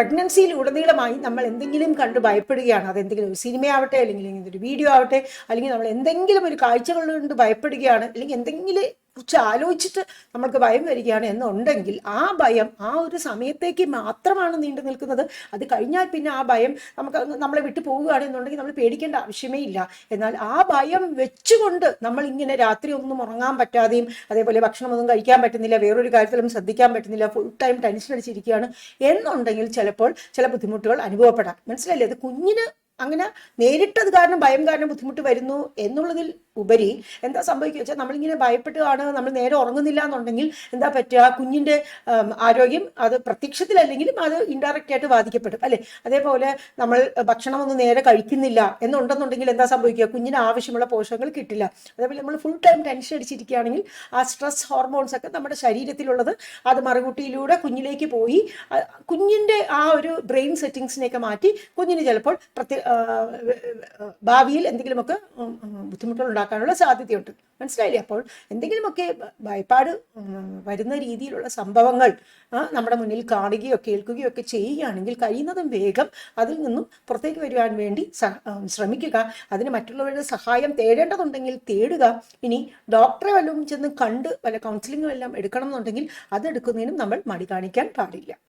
പ്രഗ്നൻസിയിൽ ഉടനീളമായി നമ്മൾ എന്തെങ്കിലും കണ്ട് ഭയപ്പെടുകയാണ് അതെന്തെങ്കിലും ഒരു സിനിമയാവട്ടെ അല്ലെങ്കിൽ ഒരു വീഡിയോ ആവട്ടെ അല്ലെങ്കിൽ നമ്മൾ എന്തെങ്കിലും ഒരു കാഴ്ചകൾ കൊണ്ട് ഭയപ്പെടുകയാണ് അല്ലെങ്കിൽ എന്തെങ്കിലും കുറിച്ച് ആലോചിച്ചിട്ട് നമ്മൾക്ക് ഭയം വരികയാണ് എന്നുണ്ടെങ്കിൽ ആ ഭയം ആ ഒരു സമയത്തേക്ക് മാത്രമാണ് നീണ്ടു നിൽക്കുന്നത്. അത് കഴിഞ്ഞാൽ പിന്നെ ആ ഭയം നമുക്ക് നമ്മളെ വിട്ടു പോവുകയാണെന്നുണ്ടെങ്കിൽ നമ്മൾ പേടിക്കേണ്ട ആവശ്യമേ ഇല്ല. എന്നാൽ ആ ഭയം വെച്ചുകൊണ്ട് നമ്മൾ ഇങ്ങനെ രാത്രി ഒന്നും ഉറങ്ങാൻ പറ്റാതെയും അതേപോലെ ഭക്ഷണമൊന്നും കഴിക്കാൻ പറ്റുന്നില്ല വേറൊരു കാര്യത്തിലും ശ്രദ്ധിക്കാൻ പറ്റുന്നില്ല ഫുൾ ടൈം ടെൻഷൻ അടിച്ചിരിക്കുകയാണ് എന്നുണ്ടെങ്കിൽ ചിലപ്പോൾ ചില ബുദ്ധിമുട്ടുകൾ അനുഭവപ്പെടാം. മനസ്സിലല്ലേ അത് കുഞ്ഞിന് അങ്ങനെ നേരിട്ടത് കാരണം ഭയം കാരണം ബുദ്ധിമുട്ട് വരുന്നു എന്നുള്ളതിൽ ഉപരി എന്താ സംഭവിക്കുക വെച്ചാൽ നമ്മളിങ്ങനെ ഭയപ്പെട്ടുകയാണ് നമ്മൾ നേരെ ഉറങ്ങുന്നില്ല എന്നുണ്ടെങ്കിൽ എന്താ പറ്റുക? കുഞ്ഞിന്റെ ആരോഗ്യം അത് പ്രത്യക്ഷത്തിലല്ലെങ്കിലും അത് ഇൻഡയറക്റ്റ് ആയിട്ട് ബാധിക്കപ്പെടും. അല്ലേ? അതേപോലെ നമ്മൾ ഭക്ഷണമൊന്നും നേരെ കഴിക്കുന്നില്ല എന്നുണ്ടെന്നുണ്ടെങ്കിൽ എന്താ സംഭവിക്കുക? കുഞ്ഞിന് ആവശ്യമുള്ള പോഷകങ്ങൾ കിട്ടില്ല. അതേപോലെ നമ്മൾ ഫുൾ ടൈം ടെൻഷൻ അടിച്ചിരിക്കുകയാണെങ്കിൽ ആ സ്ട്രെസ് ഹോർമോൺസ് ഒക്കെ നമ്മുടെ ശരീരത്തിലുള്ളത് അത് മറുകുട്ടിയിലൂടെ കുഞ്ഞിലേക്ക് പോയി കുഞ്ഞിന്റെ ആ ഒരു ബ്രെയിൻ സെറ്റിങ്സിനെയൊക്കെ മാറ്റി കുഞ്ഞിന് ചിലപ്പോൾ പ്രത്യേക ഭാവിയിൽ എന്തെങ്കിലുമൊക്കെ ബുദ്ധിമുട്ടുകൾ ഉണ്ടാക്കാനുള്ള സാധ്യതയുണ്ട്. മനസ്സിലായില്ലേ? അപ്പോൾ എന്തെങ്കിലുമൊക്കെ ഭയപ്പാട് വരുന്ന രീതിയിലുള്ള സംഭവങ്ങൾ നമ്മുടെ മുന്നിൽ കാണുകയോ കേൾക്കുകയോ ഒക്കെ ചെയ്യുകയാണെങ്കിൽ കഴിയുന്നതും വേഗം അതിൽ നിന്നും പുറത്തേക്ക് വരുവാൻ വേണ്ടി ശ്രമിക്കുക. അതിന് മറ്റുള്ളവരുടെ സഹായം തേടേണ്ടതുണ്ടെങ്കിൽ തേടുക. ഇനി ഡോക്ടറെ വല്ലതും ചെന്ന് കണ്ട് വല്ല കൗൺസിലിംഗും എല്ലാം എടുക്കണം എന്നുണ്ടെങ്കിൽ അതെടുക്കുന്നതിനും നമ്മൾ മടി കാണിക്കാൻ പാടില്ല.